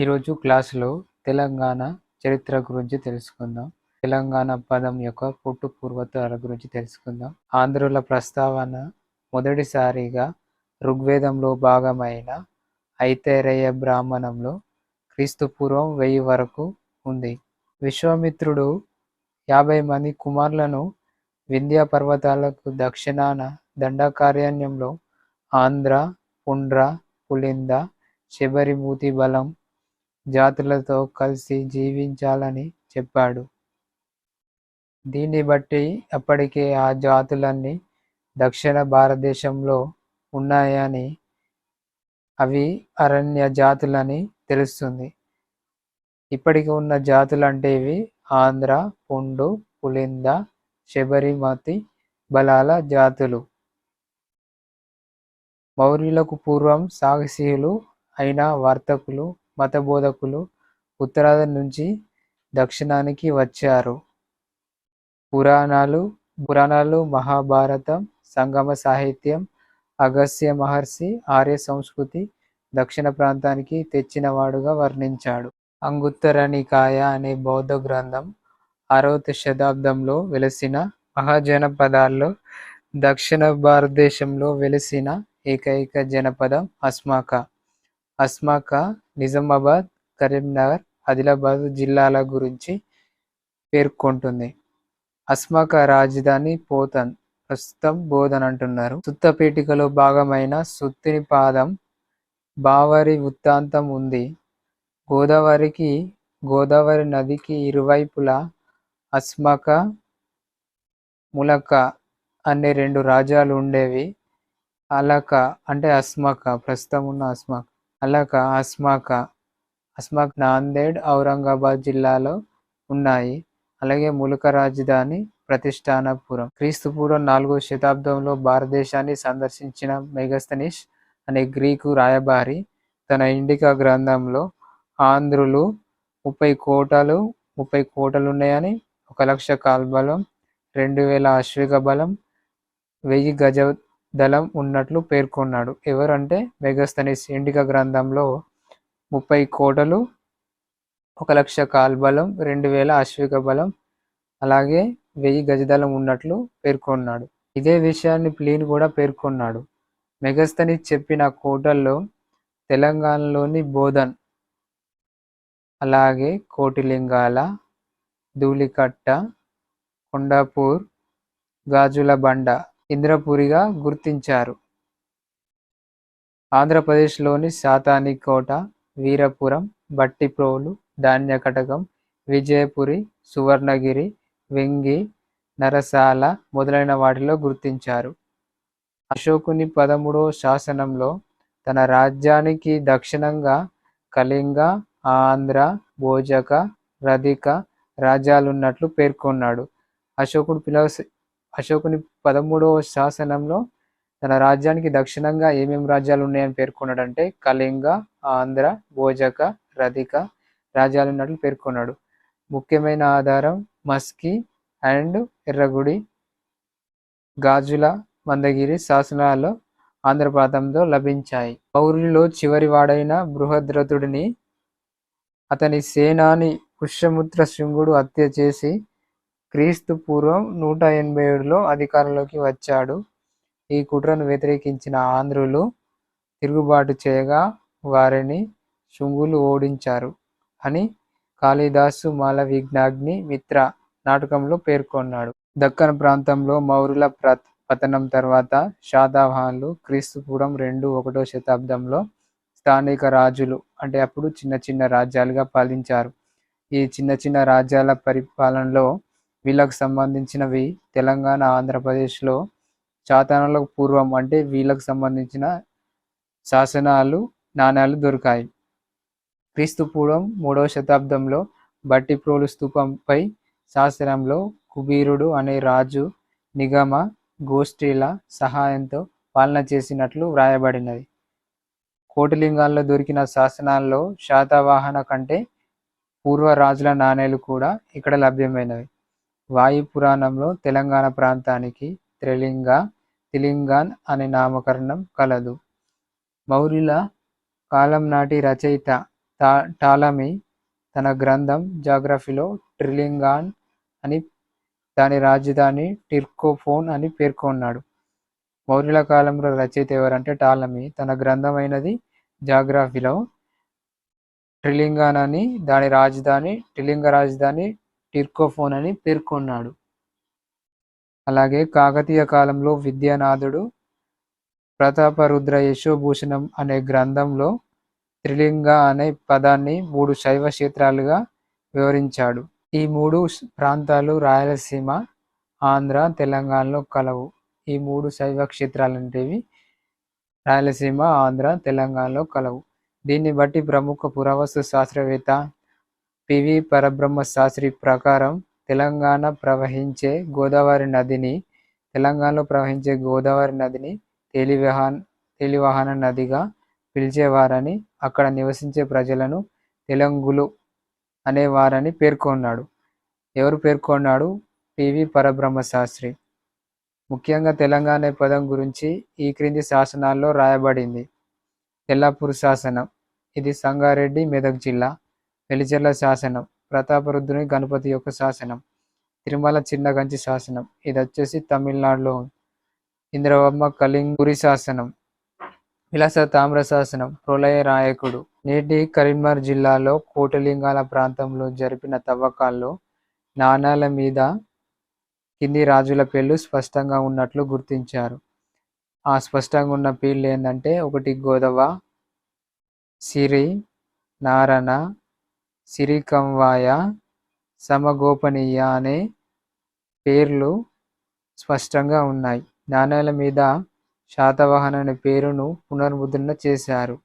ఈరోజు క్లాసులో తెలంగాణ చరిత్ర గురించి తెలుసుకుందాం. తెలంగాణ పదం యొక్క పుట్టు పూర్వతాల గురించి తెలుసుకుందాం. ఆంధ్రుల ప్రస్తావన మొదటిసారిగా ఋగ్వేదంలో భాగమైన ఐతరేయ బ్రాహ్మణంలో క్రీస్తుపూర్వం వెయ్యి వరకు ఉంది. విశ్వామిత్రుడు యాభై మంది కుమారులను వింధ్య పర్వతాలకు దక్షిణాన దండకారణ్యంలో ఆంధ్ర పుండ్ర పులింద శబరిమూతి బలం జాతులతో కలిసి జీవించాలని చెప్పాడు. దీన్ని బట్టి అప్పటికే ఆ జాతులన్నీ దక్షిణ భారతదేశంలో ఉన్నాయని అవి అరణ్య జాతులని తెలుస్తుంది. ఇప్పటికి ఉన్న జాతులు ఇవి ఆంధ్ర పుండు పులింద శబరిమతి బలాల జాతులు. మౌర్యులకు పూర్వం సాహసీయులు అయిన వర్తకులు మతబోధకులు ఉత్తరాది నుంచి దక్షిణానికి వచ్చారు. పురాణాలు పురాణాలు మహాభారతం సంగమ సాహిత్యం అగస్త్య మహర్షి ఆర్య సంస్కృతి దక్షిణ ప్రాంతానికి తెచ్చినవాడుగా వర్ణించాడు. అంగుత్తరనికాయ అనే బౌద్ధ గ్రంథం అరవత శతాబ్దంలో వెలసిన మహాజనపదాల్లో దక్షిణ భారతదేశంలో వెలసిన ఏకైక జనపదం అస్మాక. అస్మాక నిజామాబాద్ కరీంనగర్ ఆదిలాబాద్ జిల్లాల గురించి పేర్కొంటుంది. అస్మాక రాజధాని పోతన్ ప్రస్తుతం బోధన్ అంటున్నారు. సుత్తపేటికలో భాగమైన సుత్తిని పాదం బావరి వృత్తాంతం ఉంది. గోదావరికి గోదావరి నదికి ఇరువైపులా అస్మక ములక అనే రెండు రాజ్యాలు ఉండేవి. అలక అంటే అస్మక ప్రస్తుతం ఉన్న అస్మక. అలాక అస్మాక అస్మాక్ నాందేడ్ ఔరంగాబాద్ జిల్లాలో ఉన్నాయి. అలాగే ములక రాజధాని ప్రతిష్టానపురం. క్రీస్తు పూర్వం నాలుగో శతాబ్దంలో భారతదేశాన్ని సందర్శించిన మెగస్తనిష్ అనే గ్రీకు రాయబారి తన ఇండికా గ్రంథంలో ఆంధ్రులు ముప్పై కోటలు ముప్పై కోటలు ఉన్నాయని ఒక లక్ష కాల్బలం రెండు వేల అశ్విక బలం వెయ్యి గజ దళం ఉన్నట్లు పేర్కొన్నాడు. ఎవరంటే మెగస్తనిస్ ఇండిక గ్రంథంలో ముప్పై కోటలు ఒక లక్ష కాల్బలం రెండు వేల అశ్విక బలం అలాగే వెయ్యి గజదళం ఉన్నట్లు పేర్కొన్నాడు. ఇదే విషయాన్ని ప్లీన్ కూడా పేర్కొన్నాడు. మెగస్తని చెప్పిన కోటల్లో తెలంగాణలోని బోధన్ అలాగే కోటిలింగాల ధూళికట్ట కొండాపూర్ గాజుల బండ ఇంద్రపురిగా గుర్తించారు. ఆంధ్రప్రదేశ్లోని శాతానికోట వీరపురం బట్టిప్రోలు ధాన్యకటకం విజయపురి సువర్ణగిరి వెంగి నరసాల మొదలైన వాటిలో గుర్తించారు. అశోకుని పదమూడవ శాసనంలో తన రాజ్యానికి దక్షిణంగా కళింగ ఆంధ్ర భోజక రధిక రాజ్యాలున్నట్లు పేర్కొన్నాడు. అశోకుడు పిలవ అశోకుని పదమూడవ శాసనంలో తన రాజ్యానికి దక్షిణంగా ఏమేమి రాజ్యాలు ఉన్నాయని పేర్కొన్నాడంటే కళింగ ఆంధ్ర భోజక రధిక రాజ్యాలు ఉన్నట్లు పేర్కొన్నాడు. ముఖ్యమైన ఆధారం మస్కి అండ్ ఎర్రగుడి గాజుల మందగిరి శాసనాల్లో ఆంధ్ర ప్రాంతంలో లభించాయి. పౌరులో చివరి వాడైన బృహద్రథుడిని అతని సేనాని పుష్యముత్ర శృంగుడు హత్య చేసి క్రీస్తు పూర్వం నూట ఎనభై ఏడులో అధికారంలోకి వచ్చాడు. ఈ కుట్రను వ్యతిరేకించిన ఆంధ్రులు తిరుగుబాటు చేయగా వారిని శుంగులు ఓడించారు అని కాళిదాసు మాల విఘ్నాగ్ని మిత్ర నాటకంలో పేర్కొన్నాడు. దక్కన్ ప్రాంతంలో మౌర్యుల పతనం తర్వాత శాతవాహనులు క్రీస్తు రెండు ఒకటో శతాబ్దంలో స్థానిక రాజులు అంటే అప్పుడు చిన్న చిన్న రాజ్యాలుగా పాలించారు. ఈ చిన్న చిన్న రాజ్యాల పరిపాలనలో వీళ్ళకు సంబంధించినవి తెలంగాణ ఆంధ్రప్రదేశ్లో శాతనాలకు పూర్వం అంటే వీళ్ళకు సంబంధించిన శాసనాలు నాణ్యాలు దొరికాయి. క్రీస్తు పూర్వం మూడవ శతాబ్దంలో బట్టిప్రోలు స్తూపంపై శాసనంలో కుబీరుడు అనే రాజు నిగమ గోష్ఠీల సహాయంతో పాలన చేసినట్లు వ్రాయబడినది. కోటిలింగాల్లో దొరికిన శాసనాల్లో శాతవాహన కంటే పూర్వ రాజుల నాణేలు కూడా ఇక్కడ లభ్యమైనవి. వాయు పురాణంలో తెలంగాణ ప్రాంతానికి త్రిలింగ తిలింగాన్ అనే నామకరణం కలదు. మౌర్యుల కాలం నాటి రచయిత టా టాలమీ తన గ్రంథం జాగ్రఫీలో ట్రిలింగాన్ అని దాని రాజధాని టిర్కోఫోన్ అని పేర్కొన్నాడు. మౌర్యుల కాలంలో రచయిత ఎవరంటే టాలమీ. తన గ్రంథమైనది జాగ్రఫీలో ట్రిలింగాన్ అని దాని రాజధాని ట్రిలింగ రాజధాని టిర్కోఫోన్ అని పేర్కొన్నాడు. అలాగే కాకతీయ కాలంలో విద్యానాథుడు ప్రతాపరుద్ర యశోభూషణం అనే గ్రంథంలో త్రిలింగ అనే పదాన్ని మూడు శైవ క్షేత్రాలుగా వివరించాడు. ఈ మూడు ప్రాంతాలు రాయలసీమ ఆంధ్ర తెలంగాణలో కలవు. ఈ మూడు శైవ క్షేత్రాలు అంటేవి రాయలసీమ ఆంధ్ర తెలంగాణలో కలవు. దీన్ని బట్టి ప్రముఖ పురావస్తు శాస్త్రవేత్త పివి పరబ్రహ్మ శాస్త్రి ప్రకారం తెలంగాణ ప్రవహించే గోదావరి నదిని తెలంగాణలో ప్రవహించే గోదావరి నదిని తేలివాహన తేలివాహన నదిగా పిలిచేవారని అక్కడ నివసించే ప్రజలను తెలంగులు అనేవారని పేర్కొన్నాడు. ఎవరు పేర్కొన్నాడు? పివి పరబ్రహ్మ శాస్త్రి ముఖ్యంగా తెలంగాణ పదం గురించి ఈ క్రింది శాసనాల్లో రాయబడింది. తెల్లాపూర్ శాసనం. ఇది సంగారెడ్డి మెదక్ జిల్లా. వెలిచెర్ల శాసనం ప్రతాపరుద్రుని గణపతి యొక్క శాసనం తిరుమల చిన్నగంచి శాసనం. ఇది వచ్చేసి తమిళనాడులో ఉంది. ఇంద్రవర్మ కలింగురి శాసనం విలాస తామ్ర శాసనం ప్రళయ రాయకుడు నేటి కరీంనగర్ జిల్లాలో కోటలింగాల ప్రాంతంలో జరిపిన తవ్వకాల్లో నాణాల మీద కింది రాజుల పేర్లు స్పష్టంగా ఉన్నట్లు గుర్తించారు. ఆ స్పష్టంగా ఉన్న పేర్లు ఏంటంటే ఒకటి గోదవ సిరి నారణ సిరికంవాయ సమగోపనీయ అనే పేర్లు స్పష్టంగా ఉన్నాయి. నాణేల మీద శాతవాహన అనే పేరును పునర్ముద్రణ చేశారు.